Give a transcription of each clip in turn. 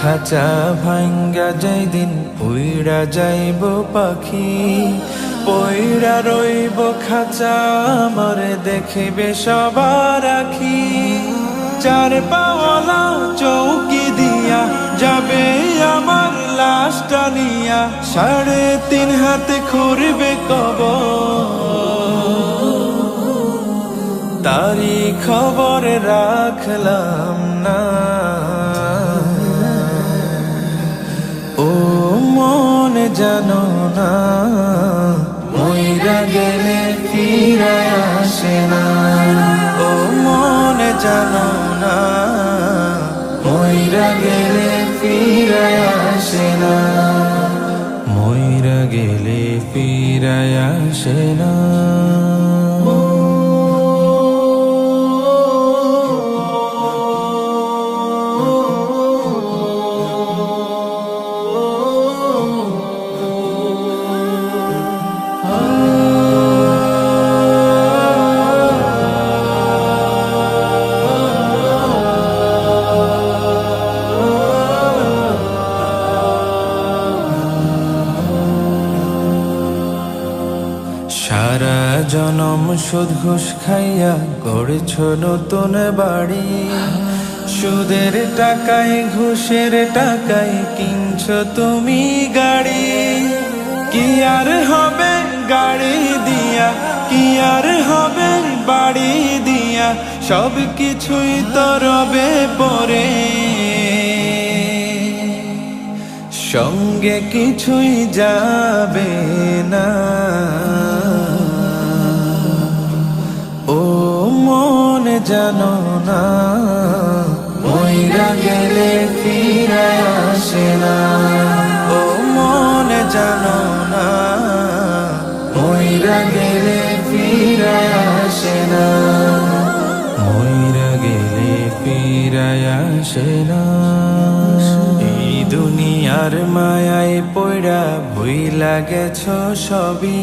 খাঁচা ভাঙ্গা যাই দিন উইড়া যাইব পাখি পইরা রইব খাঁচা মরে দেখিবে সবার আখি। চার পাওয়ালা চৌকি দিয়া যাবে আমার লাশটা নিয়া, সাড়ে তিন হাতে খুরবে কব তারি খবর রাখলাম না। জানো না। মইরা গেলে ফিরায় আসে না। ও মন জানো না। মইরা গেলে ফিরায় আসে না। মইরা গেলে ফিরায় আসে না। সারা জনম সুদ ঘুষ খাইয়া গড়েছ নতুন বাড়ি। সুদের টাকায়, ঘুষের টাকায় কিনছ তুমি গাড়ি। কি আর হবে গাড়ি দিয়া, কি আর হবে বাড়ি দিয়া, সব কিছুই তো রবে পরে। সঙ্গে কিছুই যাবে না। জানো না মইরা গেলে ফিরায় আসে না। ও মন জানো না মইরা গেলে ফিরায় আসে না। মইরা গেলে ফিরায় আসে না। দুনিয়ার মায়ায় পড়া ভুইলা গেছ সবই।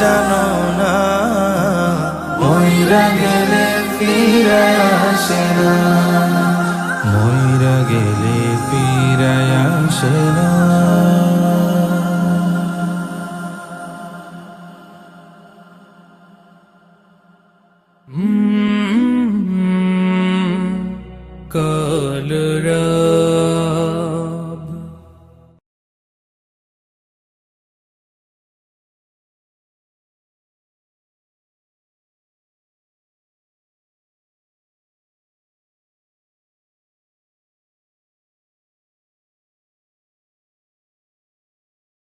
জানো না। মইরা গেলে মইরা গেলে ফিরায় আসে ক